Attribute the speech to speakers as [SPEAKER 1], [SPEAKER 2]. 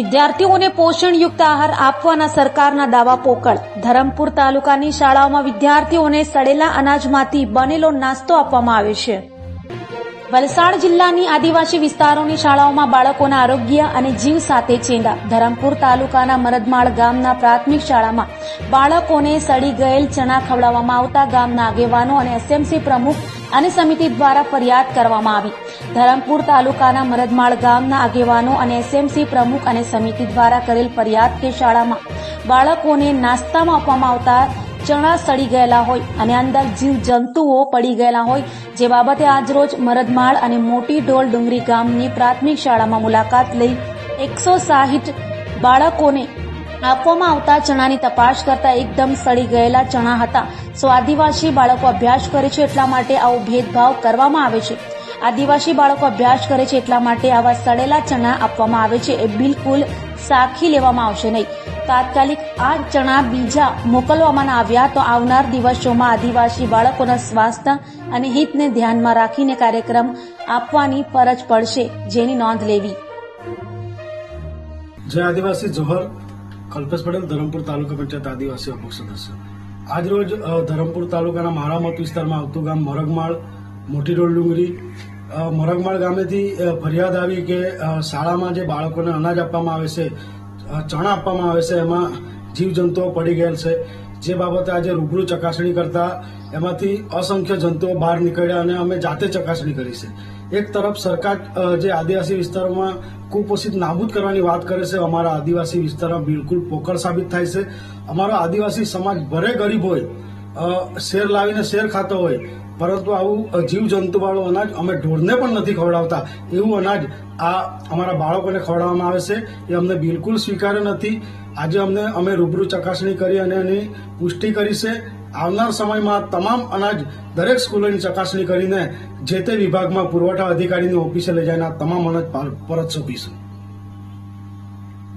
[SPEAKER 1] વિદ્યાર્થીઓને પોષણયુક્ત આહાર આપવાના સરકારના દાવા પોકળ. ધરમપુર તાલુકાની શાળાઓમાં વિદ્યાર્થીઓને સડેલા અનાજમાંથી બનેલો નાસ્તો આપવામાં આવે છે. વલસાડ જિલ્લાની આદિવાસી વિસ્તારોની શાળાઓમાં બાળકોના આરોગ્ય અને જીવ સાથે ચેંડા. ધરમપુર તાલુકાના મરદમાળ ગામના પ્રાથમિક શાળામાં બાળકોને સડી ગયેલ ચણા ખવડાવવામાં આવતા ગામના આગેવાનો અને એસએમસી પ્રમુખ અને સમિતિ દ્વારા ફરિયાદ કરવામાં આવી. ધરમપુર તાલુકાના મરદમાળ ગામના આગેવાનો અને એસએમસી પ્રમુખ અને સમિતિ દ્વારા કરેલ ફરિયાદ કે શાળામાં બાળકોને નાસ્તામાં આપવામાં આવતા ચણા સડી ગયેલા હોય અને અંદર જીવ જંતુઓ પડી ગયેલા હોય જે બાબતે આજરોજ મરદમાળ અને મોટી ઢોલ ડુંગરી ગામની પ્રાથમિક શાળામાં મુલાકાત લઈ એકસો સાહીઠ બાળકોને આપવામાં આવતા ચણાની તપાસ કરતા એકદમ સડી ગયેલા ચણા હતા. સો આદિવાસી બાળકો અભ્યાસ કરે છે એટલા માટે આવો ભેદભાવ કરવામાં આવે છે. આદિવાસી બાળકો અભ્યાસ કરે છે એટલા માટે આવા સડેલા ચણા આપવામાં આવે છે. એ બિલકુલ સાખી લેવામાં આવશે નહીં. તાત્કાલિક આ ચણા બીજા મોકલવામાં આવ્યા તો આવનાર દિવસોમાં આદિવાસી બાળકોના સ્વાસ્થ્ય અને હિતને ધ્યાનમાં રાખીને કાર્યક્રમ આપવાની ફરજ પડશે જેની નોંધ લેવી.
[SPEAKER 2] જય આદિવાસી, જોહર. કલ્પેશ પટેલ, ધરમપુર તાલુકા પંચાયત આદિવાસી અમુક સદસ્ય. આજરોજ ધરમપુર તાલુકાના માળામત વિસ્તારમાં આવતું ગામ મોરગમાળ મોટી રોડ ડુંગરી મરગમાળ ગામેથી ફરિયાદ આવી કે શાળામાં જે બાળકોને અનાજ આપવામાં આવે છે ચણા આપવામાં આવે છે, એમાં જીવજંતુઓ પડી ગયેલ છે. જે બાબતે આજે રૂબરૂ ચકાસણી કરતા એમાંથી અસંખ્ય જંતુઓ બહાર નીકળ્યા અને અમે જાતે ચકાસણી કરી છે. એક તરફ સરકાર જે આદિવાસી વિસ્તારોમાં કુપોષિત નાબૂદ કરવાની વાત કરે છે, અમારા આદિવાસી વિસ્તારમાં બિલકુલ પોકળ સાબિત થાય છે. અમારો આદિવાસી સમાજ ભરે ગરીબ હોય શેર લાવીને શેર ખાતો હોય પરંતુ આવું જીવ જીવજંતુ વાળું અનાજ અમે ઢોરને પણ નથી ખવડાવતા. એવું અનાજ આ અમારા બાળકોને ખવડાવવામાં આવે છે. એ અમને બિલકુલ સ્વીકાર્ય નથી. આજે અમને, અમે રૂબરૂ ચકાસણી કરી અને એની પુષ્ટિ કરી છે. આવનાર સમયમાં તમામ અનાજ દરેક સ્કૂલોની ચકાસણી કરીને જે તે વિભાગમાં પુરવઠા અધિકારીની ઓફિસે લઈ જઈને તમામ અનાજ પર- પરત સોંપીશું.